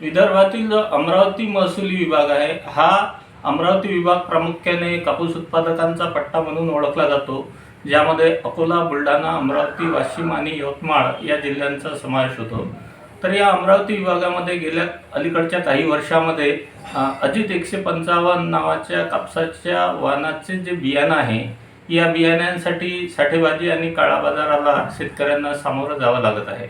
विदर्भातील जो अमरावती महसुली विभाग आहे. हा अमरावती विभाग प्रामुख्याने कापूस उत्पादकांचा पट्टा म्हणून ओळखला जातो. ज्यामध्ये अकोला बुलढाणा अमरावती वाशिम आणि यवतमाळ या जिल्ह्यांचा समावेश होतो. तर या अमरावती विभागामध्ये गेल्या अलीकडच्या काही वर्षामध्ये अजित एकशे पंचावन्न नावाच्या कापसाच्या वाहनाचे जे बियाणं आहे या बियाण्यांसाठी साठेबाजी आणि काळा बाजाराला शेतकऱ्यांना सामोरं जावं लागत आहे.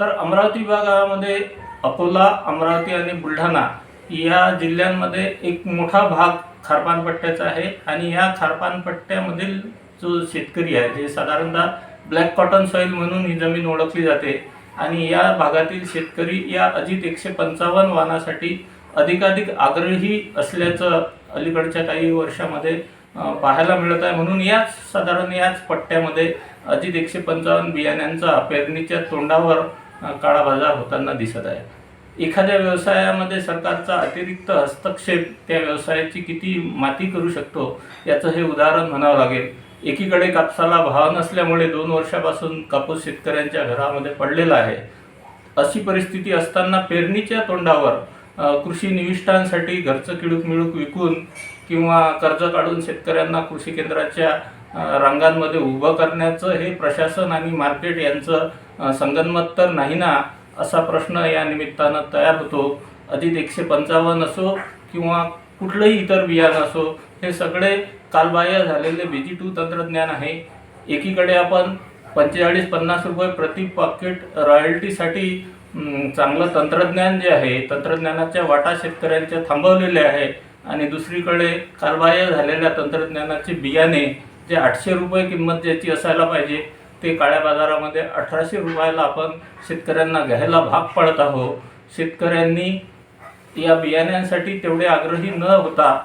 तर अमरावती विभागामध्ये अकोला अमरावती आणि बुलढाणा या जिल्ह्यांमध्ये एक मोठा भाग खारपानपट्ट्याचा आहे आणि या खारपानपट्ट्यामधील जो शेतकरी आहे जे साधारणतः ब्लॅक कॉटन सॉईल म्हणून ही जमीन ओळखली जाते आणि या भागातील शेतकरी या अजित एकशे पंचावन्न वाहनासाठी अधिकाधिक आग्रही असल्याचं अलीकडच्या काही वर्षामध्ये पाहायला मिळत आहे. म्हणून याच साधारण याच पट्ट्यामध्ये अजित एकशे पंचावन्न बियाण्यांचा पेरणीच्या तोंडावर काळा बाजार होताना दिसत आहे. एखाद्या व्यवसायामध्ये सरकारचा अतिरिक्त हस्तक्षेप त्या व्यवसायाची किती माती करू शकतो याचं हे उदाहरण म्हणावं लागेल. एकीकडे कापसाला भाव नसल्यामुळे दोन वर्षापासून कापूस शेतकऱ्यांच्या घरामध्ये पडलेला आहे. अशी परिस्थिती असताना पेरणीच्या तोंडावर कृषी निविष्ठांसाठी घरचं किडूक मिळूक विकून किंवा कर्ज काढून शेतकऱ्यांना कृषी केंद्राच्या रांगांमध्ये उभं करण्याचं हे प्रशासन आणि मार्केट यांचं संगनमत तर नाही ना असा प्रश्न या निमित्तानं तयार होतो. अधिक एकशे पंचावन्न असो किंवा कुठलंही इतर बियाणं असो हे सगळे कालबाह्य झालेले बीजी टू तंत्रज्ञान आहे. एकीकडे आपण पंचेचाळीस पन्नास रुपये प्रति पॉकेट रॉयल्टीसाठी चांगलं तंत्रज्ञान जे आहे तंत्रज्ञानाच्या वाटा शेतकऱ्यांच्या थांबवलेल्या आहे आणि दुसरीकडे कालबाह्य झालेल्या तंत्रज्ञानाचे बियाणे जे आठशे रुपये किंमत ज्याची असायला पाहिजे ते काळ्या बाजारामध्ये अठराशे रुपयाला आपण शेतकऱ्यांना घ्यायला भाग पाडत आहोत. शेतकऱ्यांनी या बियाण्यांसाठी तेवढे आग्रही न होता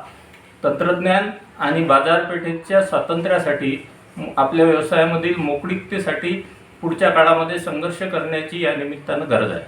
तंत्रज्ञान आणि बाजारपेठेच्या स्वातंत्र्यासाठी आपल्या व्यवसायामधील मोकळीकतेसाठी पुढच्या काळामध्ये संघर्ष करण्याची या निमित्तानं गरज आहे.